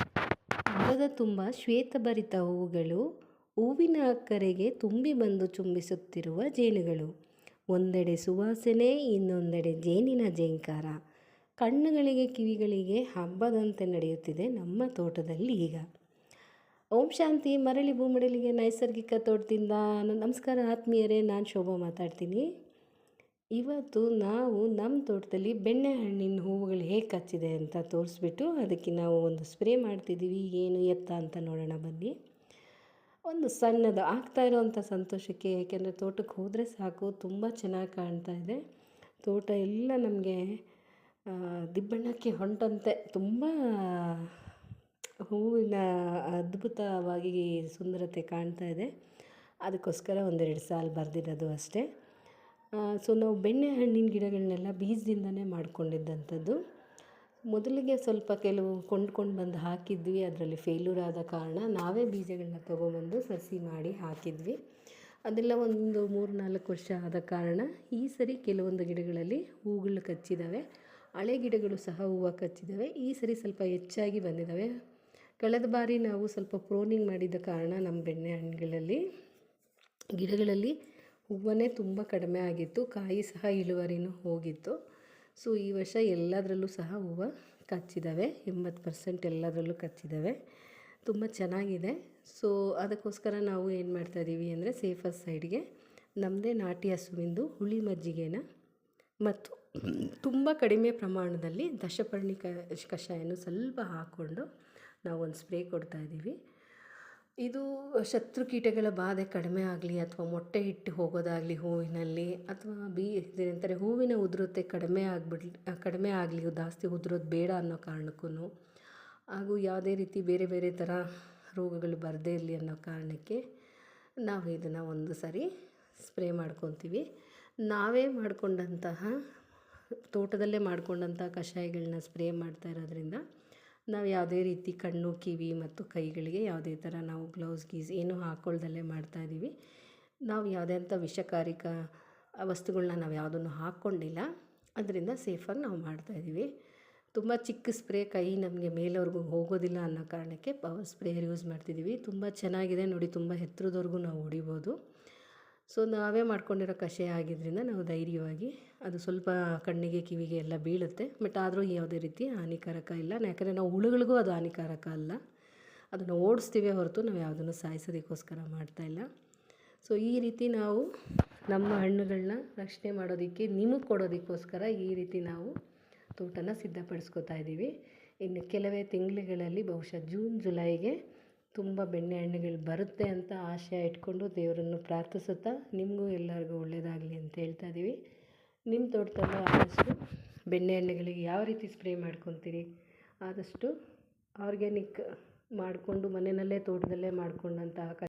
ಮರದ ತುಂಬ ಶ್ವೇತಭರಿತ ಹೂವುಗಳು ಹೂವಿನ ಅಕ್ಕರೆಗೆ ತುಂಬಿ ಬಂದು ಚುಂಬಿಸುತ್ತಿರುವ ಜೇನುಗಳು. ಒಂದೆಡೆ ಸುವಾಸನೆ, ಇನ್ನೊಂದೆಡೆ ಜೇನಿನ ಜೇಂಕಾರ. ಕಣ್ಣುಗಳಿಗೆ, ಕಿವಿಗಳಿಗೆ ಹಬ್ಬದಂತೆ ನಡೆಯುತ್ತಿದೆ ನಮ್ಮ ತೋಟದಲ್ಲಿ ಈಗ. ಓಂ ಶಾಂತಿ, ಮರಳಿ ಭೂಮಡಲಿಗೆ ನೈಸರ್ಗಿಕ ತೋಟದಿಂದ. ನಮಸ್ಕಾರ ಆತ್ಮೀಯರೇ, ನಾನು ಶೋಭಾ ಮಾತಾಡ್ತೀನಿ. ಇವತ್ತು ನಾವು ನಮ್ಮ ತೋಟದಲ್ಲಿ ಬೆಣ್ಣೆಹಣ್ಣಿನ ಹೂವುಗಳು ಹೇಗೆ ಕಚ್ಚಿದೆ ಅಂತ ತೋರಿಸ್ಬಿಟ್ಟು ಅದಕ್ಕೆ ನಾವು ಒಂದು ಸ್ಪ್ರೇ ಮಾಡ್ತಿದ್ದೀವಿ. ಏನು ಎತ್ತ ಅಂತ ನೋಡೋಣ, ಬನ್ನಿ. ಒಂದು ಸಣ್ಣದು ಆಗ್ತಾ ಇರೋವಂಥ ಸಂತೋಷಕ್ಕೆ, ಯಾಕೆಂದರೆ ತೋಟಕ್ಕೆ ಹೋದರೆ ಸಾಕು, ತುಂಬ ಚೆನ್ನಾಗಿ ಕಾಣ್ತಾ ಇದೆ. ತೋಟ ಎಲ್ಲ ನಮಗೆ ದಿಬ್ಬಣ್ಣಕ್ಕೆ ಹೊಂಟಂತೆ. ತುಂಬ ಹೂವಿನ ಅದ್ಭುತವಾಗಿ ಸುಂದರತೆ ಕಾಣ್ತಾ ಇದೆ. ಅದಕ್ಕೋಸ್ಕರ ಒಂದೆರಡು ಸಾಲು ಬರೆದಿರೋದು ಅಷ್ಟೇ. ಸೊ ನಾವು ಬೆಣ್ಣೆ ಹಣ್ಣಿನ ಗಿಡಗಳನ್ನೆಲ್ಲ ಬೀಜದಿಂದನೇ ಮಾಡಿಕೊಂಡಿದ್ದಂಥದ್ದು. ಮೊದಲಿಗೆ ಸ್ವಲ್ಪ ಕೆಲವು ಕೊಂಡ್ಕೊಂಡು ಬಂದು ಹಾಕಿದ್ವಿ, ಅದರಲ್ಲಿ ಫೇಲ್ಯೂರ್ ಆದ ಕಾರಣ ನಾವೇ ಬೀಜಗಳನ್ನ ತೊಗೊಬಂದು ಸಸಿ ಮಾಡಿ ಹಾಕಿದ್ವಿ. ಅದೆಲ್ಲ ಒಂದು ಮೂರು ನಾಲ್ಕು ವರ್ಷ ಆದ ಕಾರಣ ಈ ಸರಿ ಕೆಲವೊಂದು ಗಿಡಗಳಲ್ಲಿ ಹೂಗಳು ಕಚ್ಚಿದ್ದಾವೆ ಹಳೆ ಗಿಡಗಳು ಸಹ ಹೂವು ಕಚ್ಚಿದ್ದಾವೆ ಈ ಸರಿ ಸ್ವಲ್ಪ ಹೆಚ್ಚಾಗಿ ಬಂದಿದ್ದಾವೆ ಕಳೆದ ಬಾರಿ ನಾವು ಸ್ವಲ್ಪ ಪ್ರೋನಿಂಗ್ ಮಾಡಿದ ಕಾರಣ ನಮ್ಮ ಬೆಣ್ಣೆ ಹಣ್ಣುಗಳಲ್ಲಿ ಗಿಡಗಳಲ್ಲಿ ಹೂವನ್ನೇ ತುಂಬ ಕಡಿಮೆ ಆಗಿತ್ತು, ಕಾಯಿ ಸಹ ಇಳುವರಿನೂ ಹೋಗಿತ್ತು. ಸೊ ಈ ವರ್ಷ ಎಲ್ಲದರಲ್ಲೂ ಸಹ ಹೂವು ಕಚ್ಚಿದ್ದಾವೆ ಎಂಬತ್ತು ಪರ್ಸೆಂಟ್ ಎಲ್ಲದರಲ್ಲೂ ಕಚ್ಚಿದ್ದಾವೆ ತುಂಬ ಚೆನ್ನಾಗಿದೆ. ಸೊ ಅದಕ್ಕೋಸ್ಕರ ನಾವು ಏನು ಮಾಡ್ತಾಯಿದ್ದೀವಿ ಅಂದರೆ ಸೇಫರ್ ಸೈಡ್ಗೆ ನಮ್ಮದೇ ನಾಟಿ ಹಸುವಿಂದು ಹುಳಿ ಮಜ್ಜಿಗೆನ ಮತ್ತು ತುಂಬ ಕಡಿಮೆ ಪ್ರಮಾಣದಲ್ಲಿ ದಶಪರ್ಣಿ ಕಷಾಯನ್ನು ಸ್ವಲ್ಪ ಹಾಕ್ಕೊಂಡು ನಾವು ಒಂದು ಸ್ಪ್ರೇ ಕೊಡ್ತಾಯಿದ್ದೀವಿ ಇದು ಶತ್ರು ಕೀಟಗಳ ಬಾಧೆ ಕಡಿಮೆ ಆಗಲಿ ಅಥವಾ ಮೊಟ್ಟೆ ಇಟ್ಟು ಹೋಗೋದಾಗಲಿ ಹೂವಿನಲ್ಲಿ ಅಥವಾ ಬೀ ಇದೇನಂತಾರೆ ಹೂವಿನ ಉದುರತೆ ಕಡಿಮೆ ಆಗಿಬಿಡ್ಲಿ ಕಡಿಮೆ ಆಗಲಿ, ಜಾಸ್ತಿ ಉದುರೋದು ಬೇಡ ಅನ್ನೋ ಕಾರಣಕ್ಕೂ ಹಾಗೂ ಯಾವುದೇ ರೀತಿ ಬೇರೆ ಬೇರೆ ಥರ ರೋಗಗಳು ಬರದೇ ಇರಲಿ ಅನ್ನೋ ಕಾರಣಕ್ಕೆ ನಾವು ಇದನ್ನು ಒಂದು ಸಾರಿ ಸ್ಪ್ರೇ ಮಾಡ್ಕೊತೀವಿ. ನಾವೇ ಮಾಡಿಕೊಂಡಂತಹ, ತೋಟದಲ್ಲೇ ಮಾಡಿಕೊಂಡಂಥ ಕಷಾಯಗಳನ್ನ ಸ್ಪ್ರೇ ಮಾಡ್ತಾ ಇರೋದ್ರಿಂದ ನಾವು ಯಾವುದೇ ರೀತಿ ಕಣ್ಣು, ಕಿವಿ ಮತ್ತು ಕೈಗಳಿಗೆ ಯಾವುದೇ ಥರ ನಾವು ಗ್ಲೌಸ್ ಗೀಸ್ ಏನೂ ಹಾಕ್ಕೊಳ್ದಲ್ಲೇ ಮಾಡ್ತಾಯಿದ್ದೀವಿ ನಾವು ಯಾವುದೇ ಅಂಥ ವಿಷಕಾರಿಕ ವಸ್ತುಗಳನ್ನ ನಾವು ಯಾವುದನ್ನು ಹಾಕ್ಕೊಂಡಿಲ್ಲ. ಅದರಿಂದ ಸೇಫಾಗಿ ನಾವು ಮಾಡ್ತಾಯಿದ್ದೀವಿ ತುಂಬ ಚಿಕ್ಕ ಸ್ಪ್ರೇ ಕೈ ನಮಗೆ ಮೇಲವ್ರಿಗೂ ಹೋಗೋದಿಲ್ಲ ಅನ್ನೋ ಕಾರಣಕ್ಕೆ ಪವರ್ ಸ್ಪ್ರೇಯರ್ ಯೂಸ್ ಮಾಡ್ತಿದ್ದೀವಿ. ತುಂಬ ಚೆನ್ನಾಗಿದೆ ನೋಡಿ, ತುಂಬ ಎತ್ರದವರೆಗೂ ನಾವು ಹೊಡಿಬೋದು. ಸೊ ನಾವೇ ಮಾಡ್ಕೊಂಡಿರೋ ಕಷಾಯ ಆಗಿದ್ದರಿಂದ ನಾವು ಧೈರ್ಯವಾಗಿ ಅದು ಸ್ವಲ್ಪ ಕಣ್ಣಿಗೆ ಕಿವಿಗೆ ಎಲ್ಲ ಬೀಳುತ್ತೆ. ಬಟ್ ಆದರೂ ಯಾವುದೇ ರೀತಿ ಹಾನಿಕಾರಕ ಇಲ್ಲ. ಯಾಕಂದರೆ ನಾವು ಹುಳುಗಳಿಗೂ ಅದು ಹಾನಿಕಾರಕ ಅಲ್ಲ. ಅದನ್ನು ಓಡಿಸ್ತೀವಿ ಹೊರತು ನಾವು ಯಾವುದನ್ನು ಸಾಯಿಸೋದಕ್ಕೋಸ್ಕರ ಮಾಡ್ತಾಯಿಲ್ಲ ಸೊ ಈ ರೀತಿ ನಾವು ನಮ್ಮ ಹಣ್ಣುಗಳನ್ನ ರಕ್ಷಣೆ ಮಾಡೋದಕ್ಕೆ, ನಿಮಗೆ ಕೊಡೋದಕ್ಕೋಸ್ಕರ ಈ ರೀತಿ ನಾವು ತೋಟನ ಸಿದ್ಧಪಡಿಸ್ಕೊತಾ ಇದ್ದೀವಿ. ಇನ್ನು ಕೆಲವೇ ತಿಂಗಳುಗಳಲ್ಲಿ ಬಹುಶಃ ಜೂನ್, ಜುಲೈಗೆ ತುಂಬ ಬೆಣ್ಣೆ ಹಣ್ಣುಗಳು ಬರುತ್ತೆ ಅಂತ ಆಶಯ ಇಟ್ಕೊಂಡು ದೇವರನ್ನು ಪ್ರಾರ್ಥಿಸುತ್ತಾ ನಿಮಗೂ ಎಲ್ಲರಿಗೂ ಒಳ್ಳೆಯದಾಗಲಿ ಅಂತ ಹೇಳ್ತಾ ಇದ್ದೀವಿ ನಿಮ್ಮ ತೋಟದಲ್ಲೂ ಆದಷ್ಟು ಬೆಣ್ಣೆ ಹಣ್ಣುಗಳಿಗೆ ಯಾವ ರೀತಿ ಸ್ಪ್ರೇ ಮಾಡ್ಕೊತೀರಿ? ಆದಷ್ಟು ಆರ್ಗ್ಯಾನಿಕ್ ಮಾಡಿಕೊಂಡು ಮನೆಯಲ್ಲೇ ತೋಟದಲ್ಲೇ ಮಾಡಿಕೊಂಡಂತಹ